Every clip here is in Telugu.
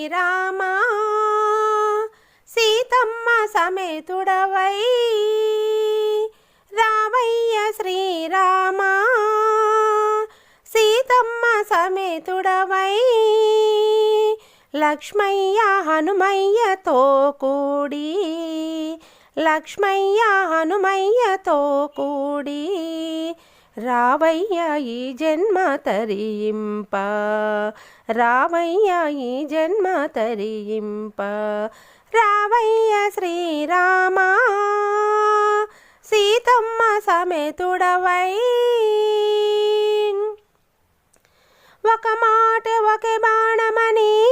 శ్రీరామా సీతమ్మ సమేతుడవై. రామయ్య శ్రీరామా సీతమ్మ సమేతుడవై. లక్ష్మయ్య హనుమయ్యతో కూడి లక్ష్మయ్య హనుమయ్యతో కూడి రావయ్య ఈ జన్మ తరింప. రావయ్య ఈ జన్మ తరింప. రావయ్య శ్రీరామా సీతమ్మ సమేతుడవై. ఒక మాట ఒక బాణమని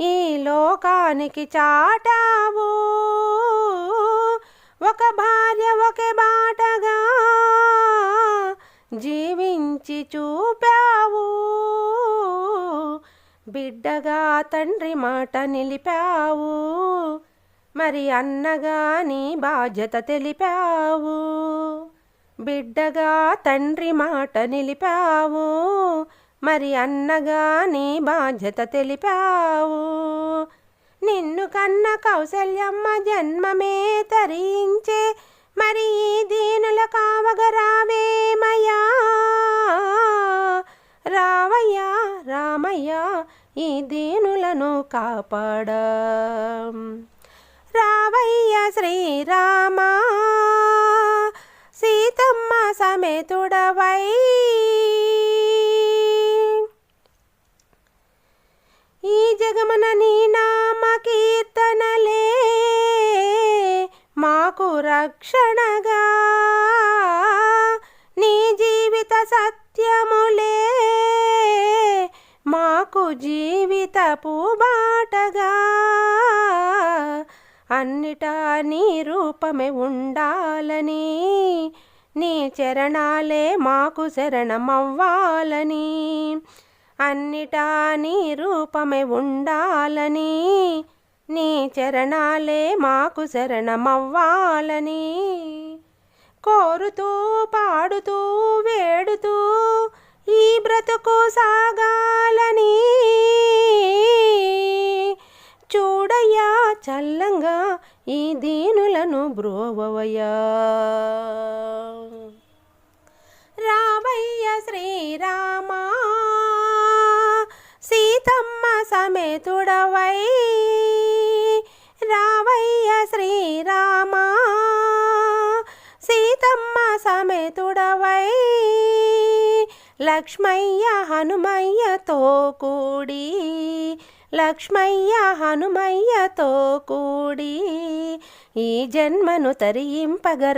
ఈ లోకానికి చాటావు. ఒక భార్య ఒక బాణ చూపావు బిడ్డగా తండ్రి మాట నిలిపావు. మరి అన్నగా నీ బాధ్యత తెలిపావు. బిడ్డగా తండ్రి మాట నిలిపావు. మరి అన్నగా నీ బాధ్యత తెలిపావు. నిన్ను కన్న కౌసల్యమ్మ జన్మమే తరించే మరి ఈ దీనుల కావగరా రావేమయ్యా రావయ్యా రామయ్య ఈ దీనులను కాపాడ. రావయ్య శ్రీరామా సీతమ్మ సమేతుడవై. ఈ జగమున నీ నామ కీర్తనలే మాకు రక్షణగా. నీ జీవిత సత్ మాకు జీవితపు బాటగా. అన్నిటా నీ రూపమే ఉండాలని. నీ చరణాలే మాకు శరణమవ్వాలని. అన్నిటా నీ రూపమే ఉండాలని. నీ చరణాలే మాకు శరణమవ్వాలని. కోరుతూ పాడుతూ వేడుతూ ఈ బ్రతుకు సా ఈ దీనులను బ్రోవయ్యా. రావయ్య శ్రీరామా సీతమ్మ సమేతుడవై. రావయ్య శ్రీరామా సీతమ్మ సమేతుడవై. లక్ష్మయ్య హనుమయ్యతో కూడి లక్ష్మయ్య హనుమయ్యతో కూడి ఈ జన్మను తరింపగరావయ్యా.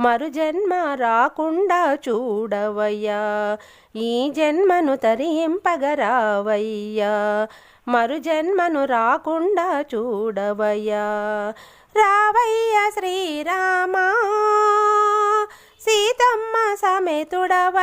మరు జన్మ రాకుండా చూడవయ్యా. ఈ జన్మను తరింపగరావయ్యా. మరు జన్మను రాకుండా చూడవయ్యా. రావయ్య శ్రీరామా సీతమ్మ సమేతుడవ